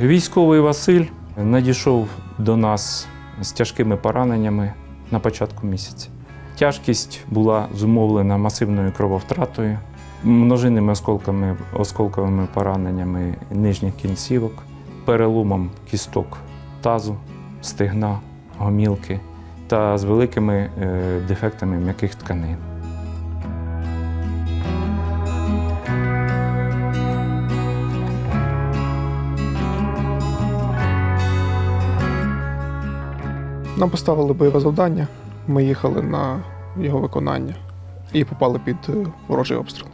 Військовий Василь надійшов до нас з тяжкими пораненнями на початку місяця. Тяжкість була зумовлена масивною крововтратою, множинними осколками, осколковими пораненнями нижніх кінцівок, переломом кісток тазу, стегна, гомілки та з великими е, дефектами м'яких тканин. Нам поставили бойове завдання. Ми їхали на його виконання і попали під е, ворожий обстріл.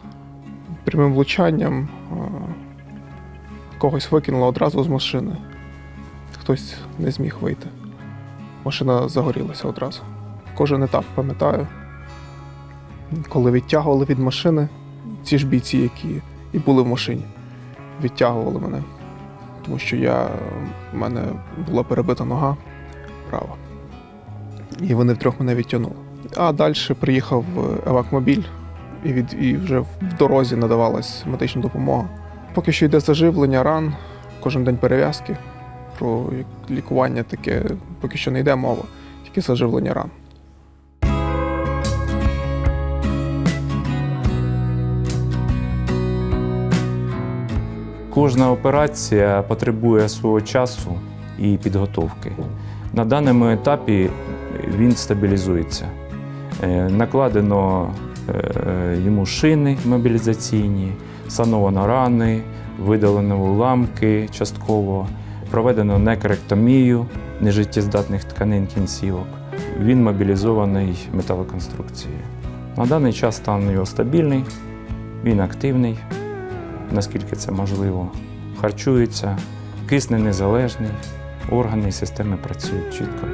Прямим влучанням е, когось викинуло одразу з машини. Хтось не зміг вийти. Машина загорілася одразу. Кожен етап пам'ятаю. Коли відтягували від машини, ці ж бійці, які і були в машині, відтягували мене. Тому що я, в мене була перебита нога права. І вони втрьох мене відтягнули. А далі приїхав е, евакмобіль, і, від, і вже в дорозі надавалась медична допомога. Поки що йде заживлення ран, кожен день перев'язки. Про лікування таке поки що не йде мова, тільки заживлення ран. Кожна операція потребує свого часу і підготовки. На даному етапі він стабілізується. Е, Накладено е, йому шини мобілізаційні, сановано рани, видалено уламки частково, проведено некоректомію нежиттєздатних тканин кінцівок. Він мобілізований металоконструкцією. На даний час стан його стабільний, він активний наскільки це можливо. Харчується, кисне незалежний, органи і системи працюють чітко.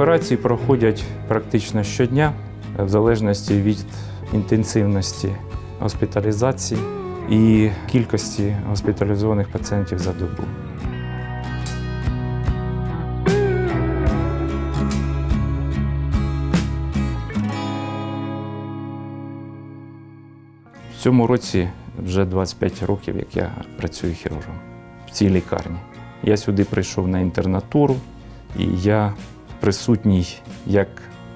Операції проходять практично щодня, в залежності від інтенсивності госпіталізації і кількості госпіталізованих пацієнтів за добу. В цьому році вже 25 років, як я працюю хірургом в цій лікарні. Я сюди прийшов на інтернатуру, і я присутній, як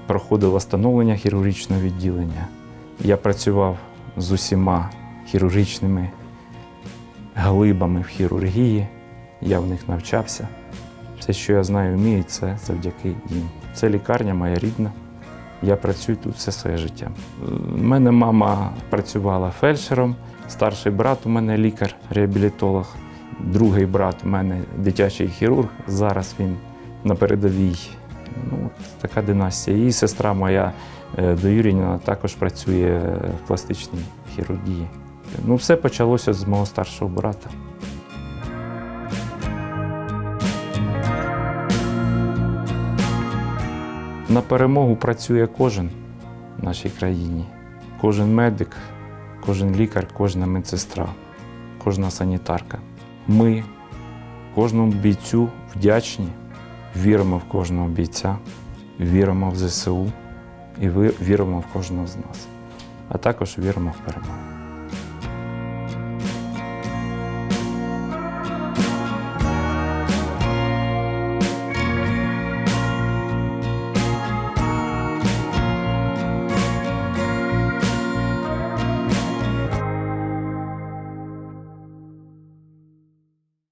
проходило становлення хірургічного відділення. Я працював з усіма хірургічними глибами в хірургії, я в них навчався. Все, що я знаю, вмію, це завдяки їм. Це лікарня моя рідна. Я працюю тут все своє життя. У мене мама працювала фельдшером, старший брат у мене лікар-реабілітолог, другий брат у мене дитячий хірург. Зараз він на передовій. Ну, така династія. І сестра моя е, доюріна також працює в пластичній хірургії. Ну, все почалося з мого старшого брата. На перемогу працює кожен в нашій країні. Кожен медик, кожен лікар, кожна медсестра, кожна санітарка. Ми кожному бійцю вдячні, віримо в кожного бійця, віримо в ЗСУ і віримо в кожного з нас, а також віримо в перемогу.